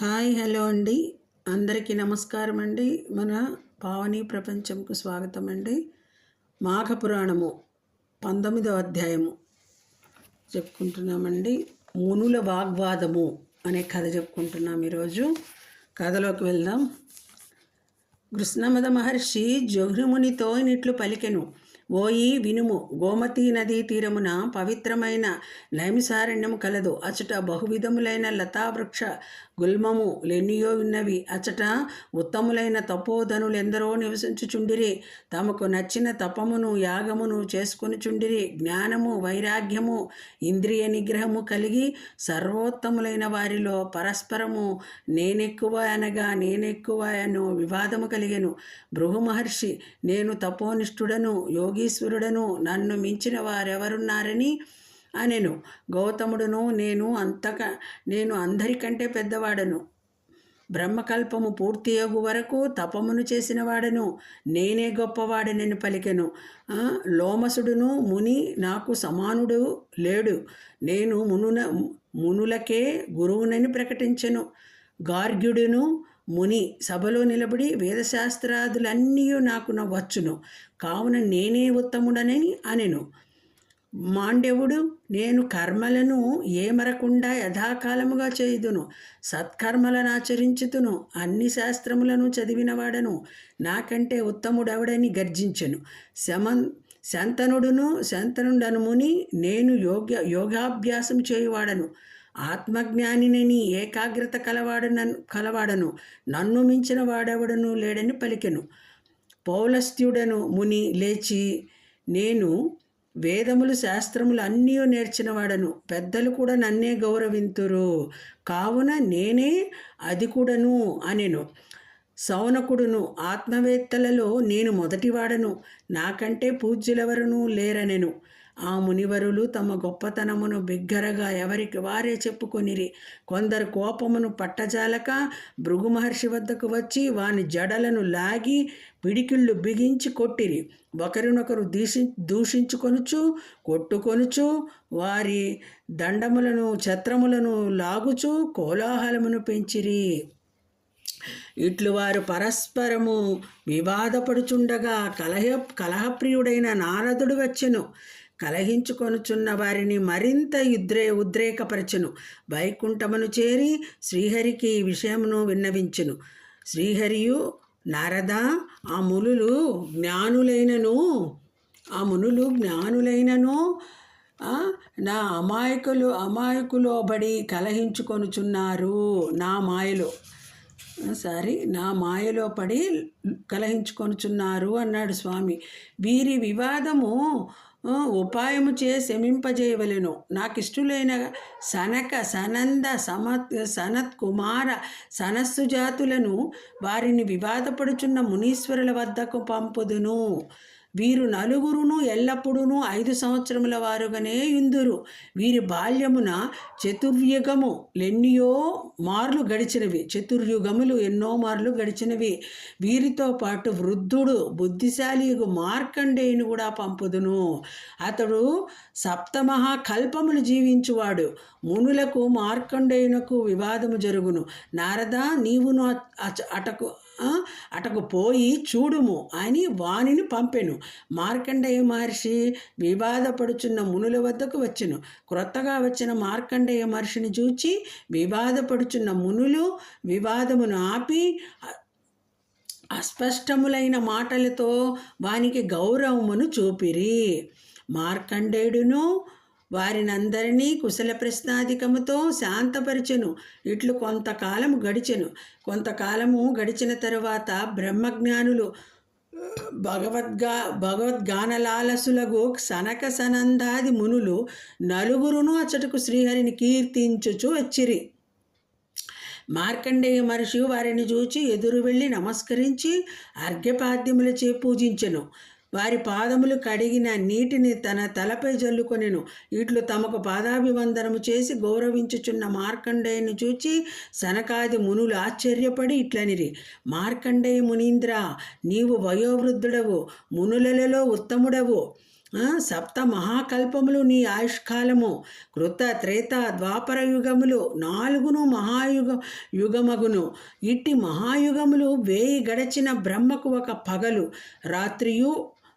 Hi hello అండి. అందరికీ నమస్కారం అండి. మన పావని ప్రపంచంకు స్వాగతం అండి. మాఘ పురాణము పంతొమ్మిదవ అధ్యాయము. చెప్పుకుంటున్నామండి. మునుల వాగ్వాదము అనే కథ చెప్పుకుంటున్నాం ఈరోజు. కథలోకి వెళ్దాం. కృష్ణమద మహర్షి జోహ్రమునితో ఇట్లు పలికెను. ఓయి వినుము. గోమతీ నదీ తీరమున పవిత్రమైన నైమిసారణ్యము కలదు. అచట బహువిధములైన లతావృక్ష గుల్మము లెన్నియో విన్నవి అచట ఉత్తములైన తపోధనులెందరో నివసించుచుండిరి. తమకు నచ్చిన తపమును యాగమును చేసుకొనిచుండిరి. జ్ఞానము వైరాగ్యము ఇంద్రియ నిగ్రహము కలిగి సర్వోత్తములైన వారిలో పరస్పరము నేనెక్కువ అనగా నేనెక్కువ అను వివాదము కలిగెను. భృగు మహర్షి నేను తపోనిష్ఠుడను యోగి యోగీశ్వరుడను నన్ను మించిన వారెవరున్నారని అనెను. గౌతముడును నేను అంతక నేను అందరికంటే పెద్దవాడను. బ్రహ్మకల్పము పూర్తి అగు వరకు తపమును చేసిన వాడను నేనే గొప్పవాడనని పలికెను. లోమసుడును ముని నాకు సమానుడు లేడు. నేను మునున మునులకే గురువునని ప్రకటించెను. గార్గ్యుడును ముని సభలో నిలబడి వేదశాస్త్రాదులన్నీ నాకు వచ్చును కావున నేనే ఉత్తముడనని అనెను. మాండవుడు నేను కర్మలను ఏమరకుండా యథాకాలముగా చేయుదును. సత్కర్మలను ఆచరించుతును అన్ని శాస్త్రములను చదివినవాడను. నాకంటే ఉత్తముడెవడని గర్జించెను. శమన్ శంతనుడును శంతనుడను ముని నేను యోగ్య యోగాభ్యాసం చేయువాడను. ఆత్మజ్ఞానినని ఏకాగ్రత కలవాడన కలవాడను. నన్ను మించిన వాడెవడను లేడని పలికెను. పౌలస్త్యుడను ముని లేచి నేను వేదములు శాస్త్రములు అన్నీ నేర్చినవాడను పెద్దలు కూడా నన్నే గౌరవింతురు. కావున నేనే అది కూడాను అనెను. సౌనకుడును ఆత్మవేత్తలలో నేను మొదటివాడను. నాకంటే పూజ్యులెవరునూ లేరనెను. ఆ మునివరులు తమ గొప్పతనమును బిగ్గరగా ఎవరికి వారే చెప్పుకొనిరి. కొందరు కోపమును పట్టజాలక భృగు మహర్షి వద్దకు వచ్చి వాని జడలను లాగి పిడికిళ్ళు బిగించి కొట్టిరి. ఒకరినొకరు దూషి దూషించుకొనుచు కొట్టుకొనుచు వారి దండములను ఛత్రములను లాగుచు కోలాహలమును పెంచిరి. ఇట్లు వారు పరస్పరము వివాదపడుచుండగా కలహ కలహప్రియుడైన నారదుడు వచ్చెను. కలహించుకొనుచున్న వారిని మరింత ఉద్రే ఉద్రేకపరచును. వైకుంఠమును చేరి శ్రీహరికి ఈ విషయమును విన్నవించును. శ్రీహరియు నారద ఆ మునులు జ్ఞానులైనను ఆ మునులు జ్ఞానులైనను నా అమాయకులు అమాయకులోబడి కలహించుకొనుచున్నారు. నా మాయలో సారీ నా మాయలో పడి కలహించుకొనుచున్నారు అన్నాడు స్వామి. వీరి వివాదము ఉపాయము చే శమింపజేయవలెను నాకు సనక సనంద సమత్ సనత్ కుమార సనస్సు జాతులను వారిని వివాదపడుచున్న మునీశ్వరుల వద్దకు పంపుదును. వీరు నలుగురును ఎల్లప్పుడూ ఐదు సంవత్సరముల వారుగానే ఇందురు వీరి బాల్యమున చతుర్యుగము ఎన్నియో మార్లు గడిచినవి. చతుర్యుగములు ఎన్నో మార్లు గడిచినవి. వీరితో పాటు వృద్ధుడు బుద్ధిశాలి మార్కండేయుని కూడా పంపుదును. అతడు సప్తమహా కల్పములు జీవించువాడు. మునులకు మార్కండేయునకు వివాదము జరుగును. నారద నీవును అచ- అటకు అటకు పోయి చూడుము అని వానిని పంపెను. మార్కండేయ మహర్షి వివాదపడుచున్న మునుల వద్దకు వచ్చెను. క్రొత్తగా వచ్చిన మార్కండేయ మహర్షిని చూచి వివాదపడుచున్న మునులు వివాదమును ఆపి అస్పష్టములైన మాటలతో వానికి గౌరవమును చూపిరి. మార్కండేయుడును వారినందరినీ కుశల ప్రశ్నాధికముతో శాంతపరిచెను. ఇట్లు కొంతకాలము గడిచెను. కొంతకాలము గడిచిన తరువాత బ్రహ్మజ్ఞానులు భగవద్గా భగవద్గానలాలసులకు సనక సనందాది మునులు నలుగురును అచ్చటకు శ్రీహరిని కీర్తించుచు వచ్చిరి. మార్కండేయ మహర్షి వారిని చూచి ఎదురు వెళ్ళి నమస్కరించి అర్ఘ్యపాద్యములచే పూజించెను. వారి పాదములు కడిగిన నీటిని తన తలపై జల్లుకొనెను. ఇట్లు తమకు పాదాభివందనము చేసి గౌరవించుచున్న మార్కండేయుని చూచి సనకాది మునులు ఆశ్చర్యపడి ఇట్లనిరి మార్కండేయ మునీంద్ర నీవు వయోవృద్ధుడవు మునులలో ఉత్తముడవు. సప్త మహాకల్పములు నీ ఆయుష్కాలము. కృత త్రేత ద్వాపర యుగములు నాలుగును మహాయుగ యుగమగును. ఇట్టి మహాయుగములు వేయి గడచిన బ్రహ్మకు ఒక పగలు. రాత్రియు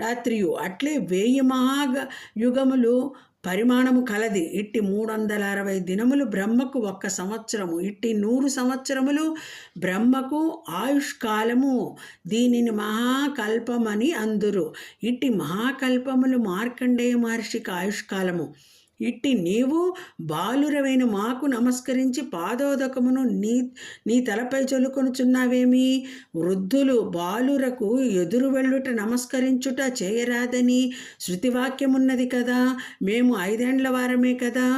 రాత్రియు. అట్లే వేయి మహాగ యుగములు పరిమాణము కలది. ఇట్టి మూడు వందల అరవై దినములు బ్రహ్మకు ఒక్క సంవత్సరము. ఇట్టి నూరు సంవత్సరములు బ్రహ్మకు ఆయుష్కాలము. దీనిని మహాకల్పమని అందురు. ఇట్టి మహాకల్పములు మార్కండేయ మహర్షికి ఆయుష్కాలము. ఇట్టి నీవు బాలురవైన మాకు నమస్కరించి పాదోదకమును నీ నీ తలపై చొలుకొనుచున్నావేమి వృద్ధులు బాలురకు ఎదురు వెళ్ళుట నమస్కరించుట చేయరాదని శృతివాక్యమున్నది కదా. మేము ఐదేండ్ల వారమే కదా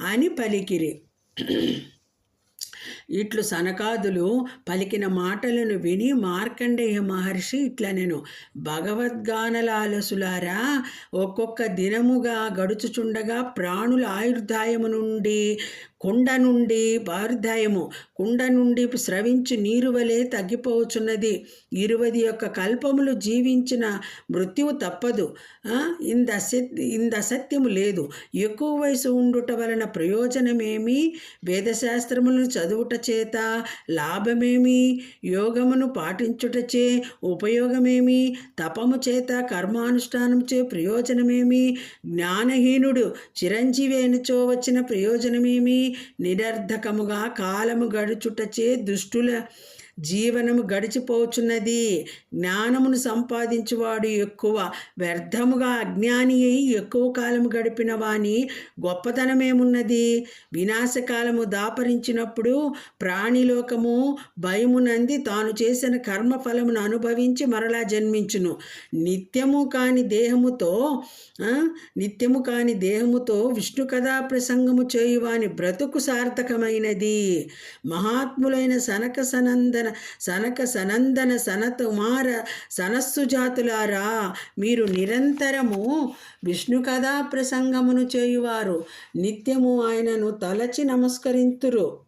అని పలికిరి. ఇట్లు సనకాదులు పలికిన మాటలను విని మార్కండేయ మహర్షి ఇట్లా నేను భగవద్గానలాలసులారా ఒక్కొక్క దినముగా గడుచుచుండగా ప్రాణుల ఆయుర్దాయము నుండి కుండ నుండి వార్ధాయము కుండ నుండి స్రవించి నీరు వలె తగ్గిపోవచ్చున్నది ఇరువది యొక్క కల్పములు జీవించిన మృత్యువు తప్పదు. ఆ, ఇంద ఇంద లేదు. ఎక్కువ వయసు ఉండుట వలన ప్రయోజనమేమి? వేదశాస్త్రములను చదువుట చేత లాభమేమి? యోగమును పాటించుటచే ఉపయోగమేమి? తపము చేత కర్మానుష్ఠానం చే ప్రయోజనమేమి? జ్ఞానహీనుడు చిరంజీవి అయినచో వచ్చిన ప్రయోజనమేమి? నిరర్ధకముగా కాలము గడుచుటచే దుష్టుల జీవనము గడిచిపోచున్నది. జ్ఞానమును సంపాదించువాడు ఎక్కువ. వ్యర్థముగా అజ్ఞాని అయి ఎక్కువ కాలము గడిపిన వాని గొప్పతనమేమున్నది? వినాశకాలము దాపరించినప్పుడు ప్రాణిలోకము భయమునంది తాను చేసిన కర్మఫలమును అనుభవించి మరలా జన్మించును. నిత్యము కాని దేహముతో నిత్యము కాని దేహముతో విష్ణు కథా ప్రసంగము చేయువాని బ్రతుకు సార్థకమైనది. మహాత్ములైన సనక సనందన సనక సనందన సనతుమార సనస్సు జాతులారా మీరు నిరంతరము విష్ణు కథా ప్రసంగమును చేయువారు. నిత్యము ఆయనను తలచి నమస్కరింతురు.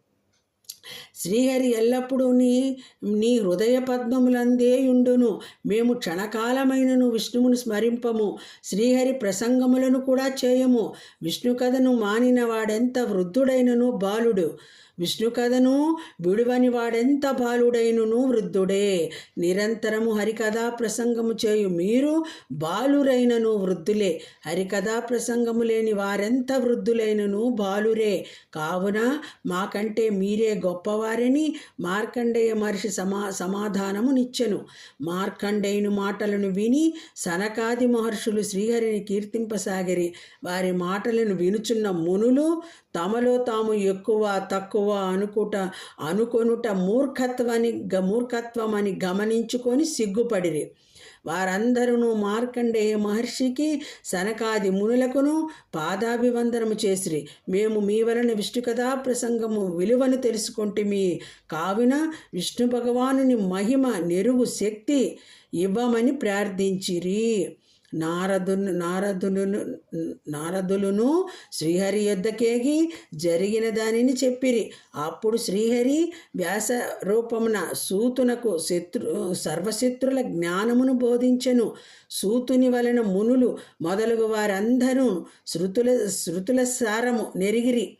శ్రీహరి ఎల్లప్పుడూ నీ నీ హృదయ పద్మములందే యుండును మేము క్షణకాలమైనను విష్ణువును స్మరింపము. శ్రీహరి ప్రసంగములను కూడా చేయము. విష్ణు కథను మానిన వాడెంత వృద్ధుడైనను బాలుడు? విష్ణు కథను విడువని వాడెంత బాలుడైనను వృద్ధుడే? నిరంతరము హరికథా ప్రసంగము చేయు మీరు బాలురైనను వృద్ధులే. హరికథా ప్రసంగము లేని వారెంత వృద్ధులైనను బాలురే? కావున మాకంటే మీరే వారిని మార్కండేయ మహర్షి సమా సమాధానము నిచ్చెను. మార్కండేయుని మాటలను విని సనకాది మహర్షులు శ్రీహరిని కీర్తింపసాగిరి. వారి మాటలను వినుచున్న మునులు తమలో తాము ఎక్కువ తక్కువ అనుకుట అనుకొనుట మూర్ఖత్వని మూర్ఖత్వమని మూర్ఖత్వం అని గమనించుకొని సిగ్గుపడిరి. వారందరూ మార్కండేయ మహర్షికి సనకాది మునులకును పాదాభివందనము చేసిరి. మేము మీ వలన విష్ణు కథా ప్రసంగము విలువను తెలుసుకుంటుమి. కావున విష్ణు భగవానుని మహిమ నెరుగు శక్తి ఇవ్వమని ప్రార్థించిరి. నారదును నారదులను నారదులను శ్రీహరి యొద్దకేగి జరిగిన దానిని చెప్పిరి. అప్పుడు శ్రీహరి వ్యాస రూపమున సూతునకు శత్రు సర్వశత్రుల జ్ఞానమును బోధించెను. సూతుని వలన మునులు మొదలగు వారందరూ శృతుల శృతుల సారము నెరిగిరి.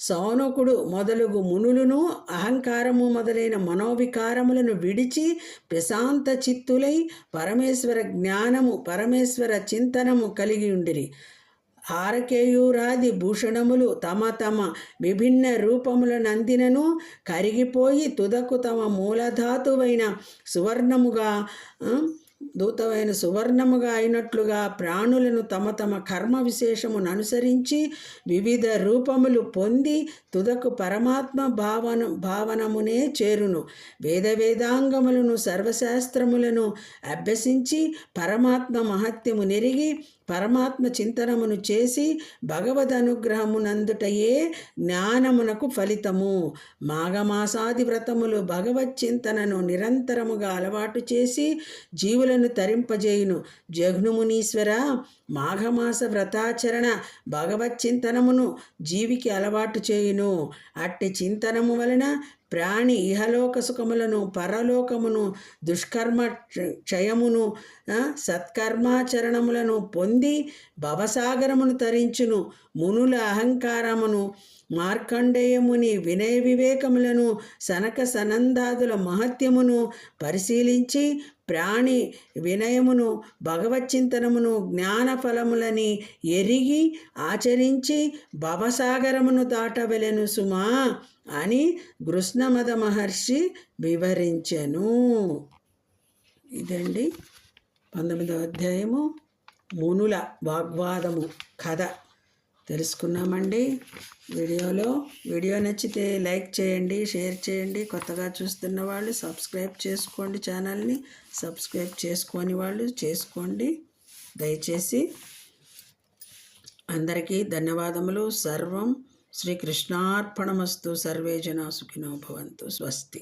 సౌనకుడు మొదలగు మునులను అహంకారము మొదలైన మనోవికారములను విడిచి ప్రశాంత చిత్తులై పరమేశ్వర జ్ఞానము పరమేశ్వర చింతనము కలిగి ఉండిరి. హారకేయూరాది భూషణములు తమ తమ విభిన్న రూపముల నందినను కరిగిపోయి తుదకు తమ మూలధాతువైన సువర్ణముగా దూతమైన సువర్ణముగా అయినట్లుగా ప్రాణులను తమ తమ కర్మ విశేషమును అనుసరించి వివిధ రూపములు పొంది తుదకు పరమాత్మ భావన భావనమునే చేరును. వేద వేదాంగములను సర్వశాస్త్రములను అభ్యసించి పరమాత్మ మహత్యము నెరిగి పరమాత్మ చింతనమును చేసి భగవద్ అనుగ్రహమునందుటయే జ్ఞానమునకు ఫలితము. మాఘమాసాది వ్రతములు భగవత్ చింతనను నిరంతరముగా అలవాటు చేసి జీవులను తరింపజేయును. జఘ్నుమునీశ్వర మాఘమాస వ్రతాచరణ భగవత్ చింతనమును జీవికి అలవాటు చేయును. అట్టి చింతనము వలన ప్రాణి ఇహలోక సుఖములను పరలోకమును దుష్కర్మ క్షయమును సత్కర్మాచరణములను పొంది భవసాగరమును తరించును. మునుల అహంకారమును మార్కండేయముని వినయ వివేకములను సనక సనందాదుల మహత్యమును పరిశీలించి ప్రాణి వినయమును భగవచ్చింతనమును జ్ఞానఫలములని ఎరిగి ఆచరించి భవసాగరమును దాటవలెను సుమా అని కృష్ణమద మహర్షి వివరించెను. ఇదండి పంతొమ్మిదవ అధ్యాయము మునుల వాగ్వాదము కథ. తెలుసుకున్నామండి. వీడియోలో వీడియో నచ్చితే లైక్ చేయండి షేర్ చేయండి. కొత్తగా చూస్తున్న వాళ్ళు సబ్స్క్రైబ్ చేసుకోండి ఛానల్ని. సబ్స్క్రైబ్ చేసుకొని వాళ్ళు చేసుకోండి. దయచేసి అందరికీ ధన్యవాదములు. సర్వం శ్రీకృష్ణార్పణమస్తు సర్వే జనా సుఖినో భవంతు. స్వస్తి.